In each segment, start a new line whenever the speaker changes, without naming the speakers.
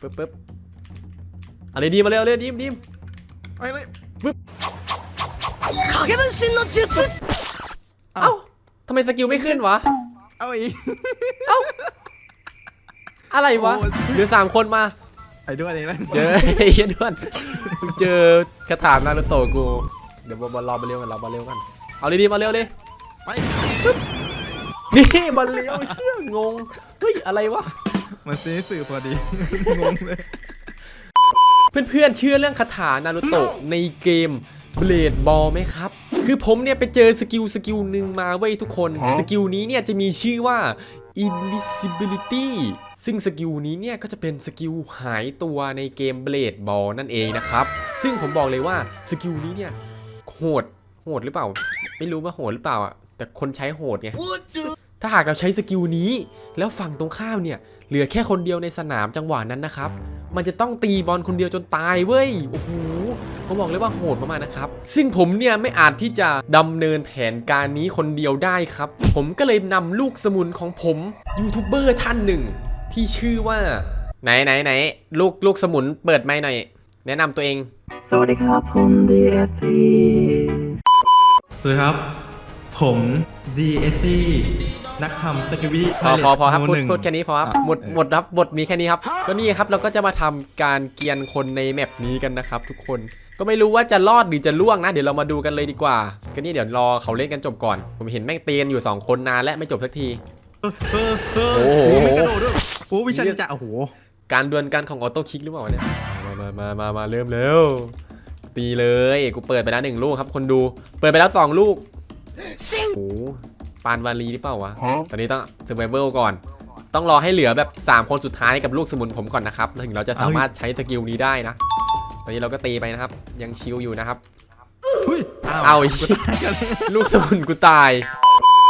ปึ๊บปึ๊บอะไรดีมาเร็วเร็วดีมดีม
ไอ้เลย
ปึ๊บคาเกบันชินโนจิต
เอ้าทำไมสกิลไม่ขึ้นวะ
เอาอีเอ้า
อะไรวะเหลือสามคนมา
ไอ้ด้วนเองนะ
เจอไอ้ด้วนเจอคาถานาโนโตกู เดี๋ยวบอลรอมาเร็วกันรอมาเร็วกัน เอาเลยดีมาเร็วเลย
ไป
นี่บอลเร็วเชื่ยงง เฮ้ยอะไรวะ
มันซื้อสื่อพอดี งงเลย
เพื่อนๆเชื่อเรื่องคาถานารุโตะในเกม Blade Ball ไหมครับ คือผมเนี่ยไปเจอสกิลสกิลหนึ่งมาเว้ยทุกคน สกิลนี้เนี่ยจะมีชื่อว่า Invisibility ซึ่งสกิลนี้เนี่ยก็จะเป็นสกิลหายตัวในเกม Blade Ball นั่นเองนะครับ ซึ่งผมบอกเลยว่าสกิลนี้เนี่ยโหดโหดหรือเปล่า ไม่รู้ว่าโหดหรือเปล่าอะแต่คนใช้โหดไง ถ้าหากเราใช้สกิลนี้ แล้วฝั่งตรงข้ามเนี่ยเหลือแค่คนเดียวในสนามจังหวะนั้นนะครับ มันจะต้องตีบอลคนเดียวจนตายเว้ยโอ้โหผมบอกเลยว่าโหดมากๆนะครับ ซึ่งผมเนี่ยไม่อาจที่จะดำเนินแผนการนี้คนเดียวได้ครับ ผมก็เลยนำลูกสมุนของผมยูทูบเบอร์ท่านหนึ่ง ที่ชื่อว่า ไหนไหนไหนลูกลูกสมุนเปิดไมค์หน่อย แนะนำตัวเอง
สวัสดีครับผม DSC
สวัสดีครับ ผม DSC นักทำสกิวิตี้
พอพอพอครับพูดพูดแค่นี้พอครับหมดหมดครับบทมีแค่นี้ครับ ก็นี่ครับเราก็จะมาทำการเกียนคนในแมปนี้กันนะครับ ทุกคนก็ไม่รู้ว่าจะรอดหรือจะล่วงนะ เดี๋ยวเรามาดูกันเลยดีกว่า ก็นี่เดี๋ยวรอเขาเล่นกันจบก่อน ผมเห็นแม่งเตียนอยู่ 2 คนนานและไม่จบสักที
เออเออเออ
โอ้โห
ไม่กระโดดด้วยโอ้วิชันจะโอ้โห
การดวลกันของออโต้คิกหรือเปล่าวะเนี่ยมามามามามาเริ่มเร็วตีเลยกูเปิดไปแล้วหนึ่งลูกครับ คนดู เปิดไปแล้วสองลูก โอ้โหปานวาลีหรือเปล่าวะ ตอนนี้ต้องเซอร์ไ a เวลก่อน ต้องรอให้เหลือแบบ 3 คนสุดท้ายกับลูกสมุนผมก่อนนะครับ ถึงเราจะสามารถใช้สกิลนี้ได้นะ ตอนนี้เราก็ตีไปนะครับ ยังชิลอยู่นะครับ
เฮ้ย
เอาอีกลูกสมุนกูตาย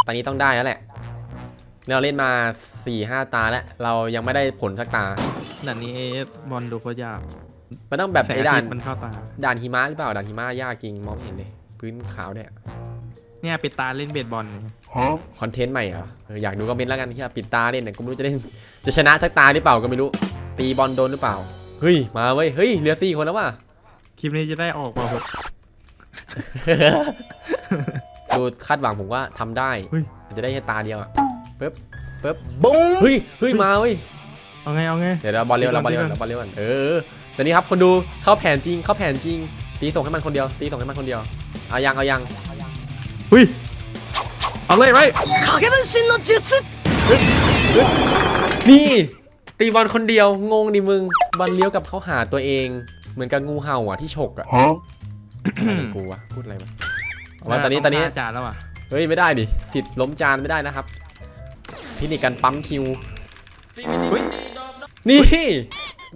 ตอนนี้ต้องได้แล้วแหละ เราเล่นมา4ี่ห้าตาแล้ว เรายังไม่ได้ผลสักตา
ด่านนี้เอฟบอลดูโคตรยาก
มันต้องแบบ
แสง
ไอ้
อา
ด่า
ทิ
น
ตย์มันเข้าตา
ด่านหิมะหรือเปล่าด่านหิมะยากจริงมองไม่เห็นเลยพื้นขาวเนี่ย
เนี่ยปิดตาเล่นเบสบอลเนี่ย
คอนเทนต์ใหม่เหรอเอออยากดูก็เมนต์แล้วกันที่ปิดตาเล่นเนี่ยกูไม่รู้จะเล่นจะชนะสักตาหรือเปล่าก็ไม่รู้ ตีบอลโดนหรือเปล่า เฮ้ย มาเว้ย เฮ้ย เหลือสี่คนแล้วว่ะ
คลิปนี้จะได้ออกมาหก
ดูคาดหวังผมว่าทำได้
เฮ้ย
มันจะได้แค่ตาเดียวอะปึ๊บปึ๊บเฮ้ย เฮ้ย มาเว้ย
เอาไงเอาไง
เดี๋ยวเราบอลเร็วเราบอลเร็ว
ตีก่อน
เราบอลเร็วก่อนเออตอนนี้ครับคนดูเข้าแผนจริงเข้าแผนจริง ตีส่งให้มันคนเดียว ตีส่งให้มันคนเดียว เอายังเอายัง
เฮ้ยเอาเลยไป
影分身の術
นี่ตีบอลคนเดียวงงดิมึงบอลเลี้ยวกับเขาหาตัวเอง เหมือนกับงูเห่าอ่ะที่ฉกอ่ะอะไรกูวะพูดอะไรวะเอาว่าตอนนี้ตอนนี้
จานแล้วอ่ะ
เฮ้ยไม่ได้ดิสิทธิ์ล้มจานไม่ได้นะครับเทคนิคการปั๊มคิว
เฮ้ย
นี่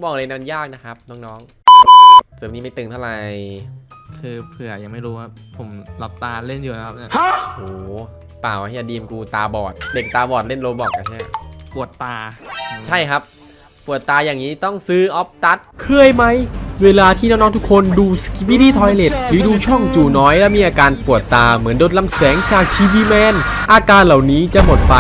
บอกเลยนันยากนะครับน้องๆเสริมนี้ไม่ตึงเท่าไหร่
คือเผื่อยังไม่รู้ว่าผมหลับตาเล่นอยู่นะครับเนี่ย
โอ้โหเปล่าเฮียดีมกูตาบอด เด็กตาบอดเล่นโรบอกกันใช่ไหม
ปวดตา
ใช่ครับ ปวดตาอย่างนี้ต้องซื้อออฟตัดเคยไหม เวลาที่น้องๆทุกคนดูสกิ b ิดี้ทอยเลตหรือดูช่องจูน้อยแล้วมีอาการปวดตาเหมือนโดนลำแสงจากทีวีแมน อาการเหล่านี้จะหมดไป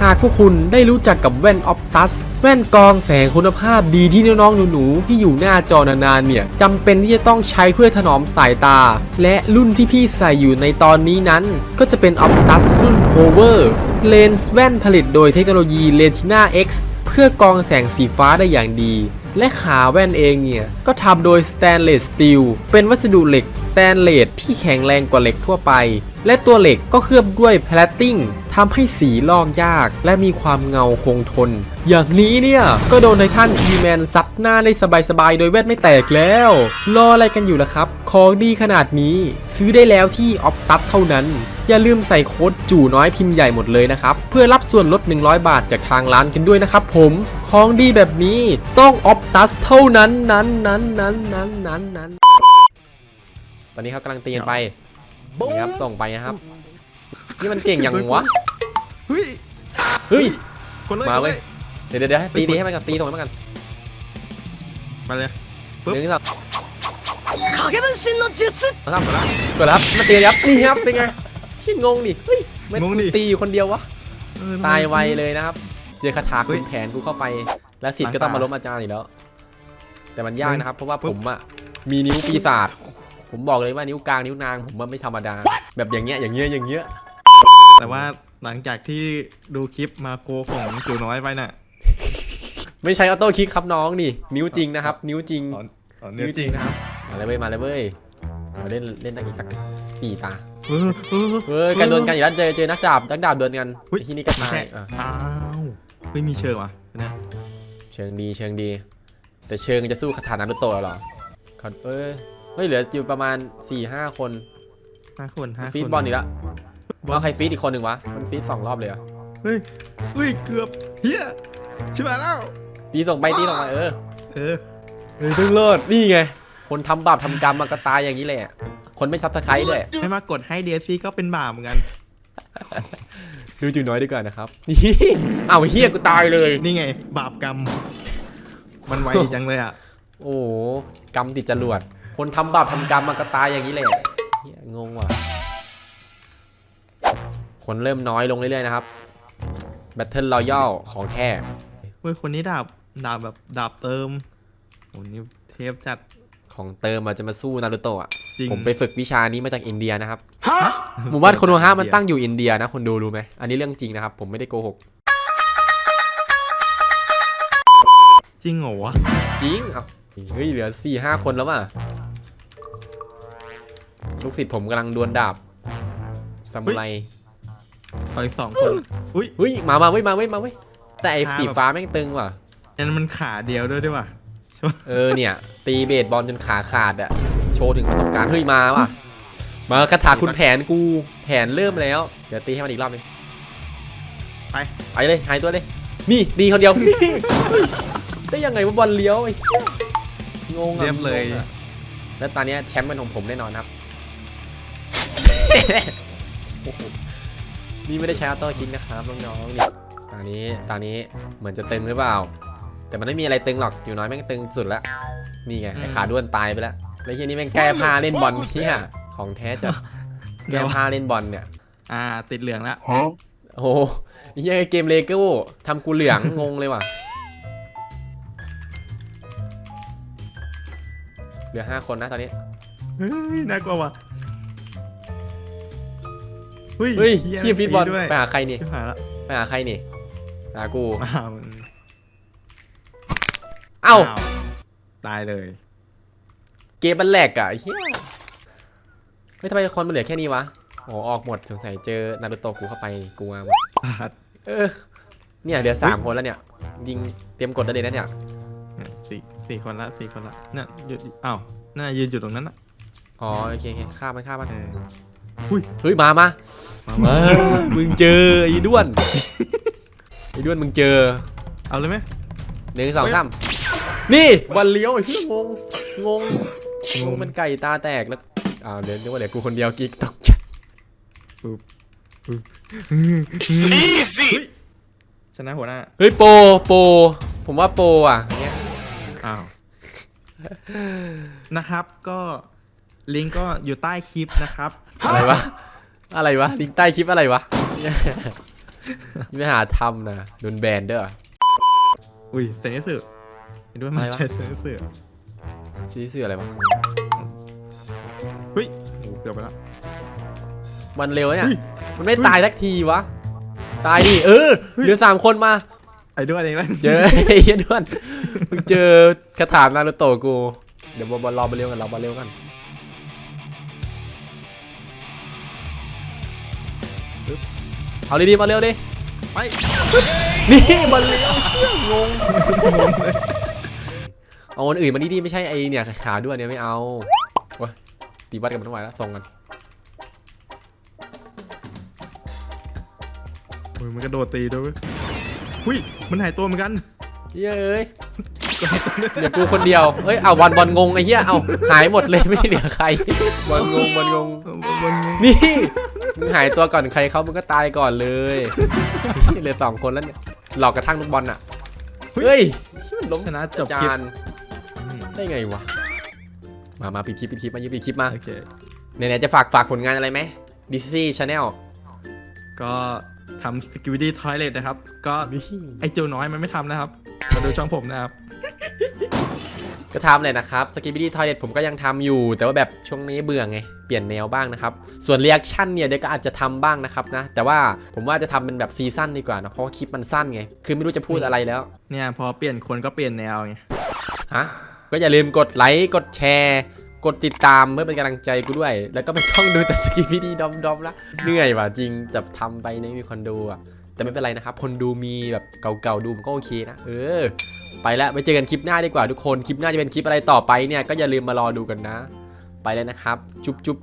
หากพวกคุณได้รู้จักกับแว่นออฟตัสแว่นกองแสงคุณภาพดีที่น้องๆหนูๆที่อยู่หน้าจอนานๆเนี่ยจำเป็นที่จะต้องใช้เพื่อถนอมสายตา และรุ่นที่พี่ใส่อยู่ในตอนนี้นั้น ก็จะเป็น Optus รุ่น Hover เลนส์แว่นผลิตโดยเทคโนโลยี Retina X เพื่อกองแสงสีฟ้าได้อย่างดี และขาแว่นเองเนี่ย ก็ทำโดย Stainless Steel เป็นวัสดุเหล็ก Stainless ที่แข็งแรงกว่าเหล็กทั่วไป และตัวเหล็กก็เคลือบด้วยแพลตติ้งทำให้สีลอกยาก และมีความเงาคงทน อย่างนี้เนี่ย ก็โดนไททันทีแมนซัดหน้าได้สบายๆ โดยแว่นไม่แตกแล้ว รออะไรกันอยู่ล่ะครับ ของดีขนาดนี้ ซื้อได้แล้วที่ออ t ตัสเท่านั้น อย่าลืมใส่โค้ดจู่น้อยพิมพ์ใหญ่หมดเลยนะครับ เพื่อรับส่วนลด 100 บาทจากทางร้านกันด้วยนะครับผม ของดีแบบนี้ต้องออฟตัสเท่านั้นนั้นนั้นนั้นนั้นนั้นนั้นตอนนี้เขากำลังตีกันไปนี่ครับส่งไปนะครับ นี่มันเก่งอย่างวะ
เฮ้ย
เฮ้ยมาเล
ย
เดี๋ยวเดี๋ยวตีดีให้มันกันตีตรงนี้มันกัน
มาเลยปึ๊บ
หนึ่งสอง
คาเกบั
นชินโนจิตครักดแล้วมานตียับนี่ครับเป็นไงขี้งงดิเฮ้ยไม่ตีอยู่คนเดียววะตายไวเลยนะครับ เจอคาถา
เฮ้
คุ
ย
ณแผนกูเข้าไป แล้วสิทธิ์ก็ต้องมาล้มอาจารย์อีกแล้ว แต่มันยากนะครับ เพราะว่าผมอะมีนิ้วปีศาจผมบอกเลยว่านิ้วกลางนิ้วนางผมว่าไม่ธรรมดา แบบอย่างเงี้ยอย่างเงี้ยอย่างเงี้ย
แต่ว่าหลังจากที่ดูคลิปมาโคของจูน้อยไปน่ะ
ไม่ใช่ออโต้คลิกครับน้องนี่ นิ้วจริงนะครับ นิ้วจริง
อ๋ออ๋อเนื้อจริง
นะครับมาเลยเว้ยมาเลยเว้ยมาเล่นเล่นตั้งอีกสักสี่ตา
เออเออ
เฮ้ยกันโดนกันอีกแล้วเจอเจอนักดาบนักดาบโดนกัน
อุ๊ย
ไอ้ที่นี่ก็
ไม่
ตา
ใช่
ยอะ
อ้าว ไม่มีเชิงว่ะนะ
เชิงดีเชิงดี แต่เชิงจะสู้คาถานารุโตะเหรอเขาเอ้ยเฮ้ยเหลืออยู่ประมาณ4ี่ห้าคน
ห้าคนห้าคน
ฟีดบอลอีกแล้วว่าใครฟีดอีกคนหนึ่งวะมันฟีดสองรอบเลยเหรอ
เฮ้ยเฮ้ยเกือบเฮียชิบหายแล้ว
ตีส่งไปตีส่งไปเออ
เออ
เฮ้ยต้องเลิศนี่ไง คนทำบาปทำกรรมมันก็ตายอย่างนี้แหละ คนไม่ซับสไครต์ด้วย
ให้มากดให้เดซี่ก็เป็นบาปเหมือนกัน
ดูจูน้อยดีกว่านะครับนี่อ้าวเฮียกูตายเลย
นี่ไง บาปกรรม มันไวจังเลยอะ
โอ้โหกรรมติดจรวด คนทำบาปทำกรรมมันก็ตายอย่างนี้แหละเหี้ยงงว่ะ คนเริ่มน้อยลงเรื่อยๆนะครับ Battle Royale ของแท้
เฮ้ยคนนี้ดาบดาบแบบดาบเติมโอ้นี่เทพจัด
ของเติมมาจะมาสู้นารูโตะอะ
จริง
ผมไปฝึกวิชานี้มาจากอินเดียนะครับหมู่บ้านโคนโนฮะมันตั้งอยู่อินเดียนะคนดูรู้ไหมอันนี้เรื่องจริงนะครับ ผมไม่ได้โกหก
จริงเหรอวะ
จริงเอาเฮ้ยเหลือสี่ห้าคนแล้วว่ะ ลูกศิษย์ผมกำลังดวลดาบซามูไร
ขออีกสองคน อุ้ย
เฮ้ย มามาเว้ยมาเว้ยมาเว้ยแต่ไอ้
ท่า
สี
แบบ
ฟ้าแม่งตึงว่ะ
นั่นมันขาเดียวด้วยด้วยว่ะ
เออเนี่ย ตีเบสบอลจนขาขาดอะโชว์ถึงประสบการณ์เฮ้ยมาว่ะมาคาถาคุณแผนกูแผนเริ่มแล้ว เดี๋ยวตีให้มันอีกรอบหนึง
ไป
ไปเลยหายตัวเลย นี่ตีคนเดียวนี่ได้ยังไงว่าบอลเลี้ยวไอ้เหี้ยงงอะ
เรียบเลย
งงอะแล้วตอนเนี้ยแชมป์เป็นของผมแน่นอนครับโอ้โหนี่ไม่ได้ใช้ออโต้คิกนะครับน้องๆนี่ตอนนี้ตอนนี้เหมือนจะตึงหรือเปล่า แต่มันไม่มีอะไรตึงหรอกอยู่น้อยแม่งตึงสุดแล้วนี่ไงไอ้ขาด้วนตายไปแล้วแล้วทีนี้แม่งแก้ผ้าเล่นบอลเที่ยของแท้จะแก้ผ้าเล่นบอลเนี่ย
อ่า ติดเหลืองแล้ว
โอ้โหเหี้ยเกมเลโก้ทำกูเหลืองงงเลยว่ะเหลือห้าคนนะตอนนี้
เฮ้ยน่ากลัวว่ะเฮ้ย
เฮ้ย
หี้
เฮียฟีดบอล
ด้วย
ไปหาใครนี่
ชิบหายละ
ไปหาใครนี่หากู
อ้าวมัน
เอ้า
วตายเลย
เกมมันแหลกอะเฮียเฮ้ยทำไมคนมันเหลือแค่นี้วะโอ้ออกหมดสงสัยเจอนารูโตะกูเข้าไปกลัวหมด
ปาด
เออเนี่ยเหลือสามคนแล้วเนี่ย ยิงเตรียมกดได้เลยนะเนี่ย
เนี่ยสี่สี่คนละสี่คนละเนี่ยหยุดอ้าวน่ายืนอยู่ตรงนั้นอะ
อ๋อโอเคโอเคฆ่ามันฆ่ามัน
เออ
เฮ้ยมามา
มา
มามึงเจอไอ้ด้วนไอ้ด้วนมึงเจอ
เอาเลยไหม
หนึ่งสองสาม นี่บอลเลี้ยวไอ้เหี้ยงงงงงงเป็นไก่ตาแตกแล้วอ้าวเดี๋ยวนึกว่าเดี๋ยวกูคนเดียวกิ๊กตกใจ
ชนะหัวหน้า
เฮ้ยโปโปผมว่าโปอะเนี่ย
อ้าว นะครับก็ลิงก์ก็อยู่ใต้คลิปนะครับ
อะไรวะ อะไรวะ ลิงก์ใต้คลิปอะไรวะไม่หาทำนะโดนแบนเด้อ
อุ้ยเซนิสึเห็ นด้วยมัน
อะไรวะ
ใช่เซนิสึ
ซีเสืออะไรวะ
เฮ้ยโอ้เกือบไปแล้ว
มันเร็วเนี่ย
เฮ้ย
มันไม่
เฮ้ย
ตายสักทีวะ ตายดิ เออ
เฮ้ย
เหลือสามคนมา
ไอ้ด้วยเองแล้ว
เจอ ไอ้เหี้ยด้วนมึงเจอคาถานารุโตะกู เดี๋ยวบอลรอมาเร็วกันรอมาเร็วกันปึ๊บเอาเลยดิมาเร็วดิ
ไป
นี่บอลเร็วงงเอาคนอื่นมาดิดิไม่ใช่ไอเนี่ยขาด้วยเนี่ยไม่เอาวะตีบัตรกันไม่ไหวแล้วส่งกัน
โอ้ยมันกระโดดตีด้วยเวยหุ้ยมันหายตัวเหมือนกัน
เย้ยเอ้ยเดี๋ยวกูคนเดียวเอ้ยเอาบอลบอลงงไอ้เหี้ยเอาหายหมดเลยไม่เหลือใครบอลงงบอลงง
เออมันไง
นี่มึงหายตัวก่อนใครเขามึงก็ตายก่อนเลยนี่เหลือสองคนแล้วเนี่ยหลอกกระทั่งลูกบอลอะเฮ้ยมันล้ม
ชนะจบ
จ
คลิปา
น ได้ไงวะ มามาปิดคลิปปิดคลิปมายืมปิดคลิปมา
โอเค
ไหนๆจะฝากฝากผลงานอะไรไหมดิซี่ชาแนล
ก็ทำ security toilet นะครับ ก็ไอ้เจ้าน้อยมันไม่ทำนะครับ มาดูช่องผมนะครับ
กก็ทำเลยนะครับสกิปปี้ทอยเลทผมก็ยังทำอยู่ แต่ว่าแบบช่วงนี้เบื่อไง เปลี่ยนแนวบ้างนะครับ ส่วนเรีแอคชั่นเนี่ยเดี๋ยวก็อาจจะทำบ้างนะครับนะ แต่ว่าผมว่าจะทำเป็นแบบซีซั่นดีกว่านะเพราะว่าคลิปมันสั้นไง คือไม่รู้จะพูดอะไรแล้ว
เนี่ยพอเปลี่ยนคนก็เปลี่ยนแนวไง
ฮะ ก็อย่าลืมกดไลค์กดแชร์ กดติดตามเพื่อเป็นกำลังใจกูด้วย แล้วก็ไม่ต้องดูแต่สกิปปี้ดอมดอมละเหนื่อยว่ะจริงแบบทำไปเนี่ยม่มีคนดูอะแต่ไม่เป็นไรนะครับ คนดูมีแบบเก่าๆดูมันก็โอเคนะเออ ไปแล้วไปเจอกันคลิปหน้าดีกว่าทุกคนคลิปหน้าจะเป็นคลิปอะไรต่อไปเนี่ยก็อย่าลืมมารอดูกันนะ ไปเลยนะครับ จุ๊บจุ๊บ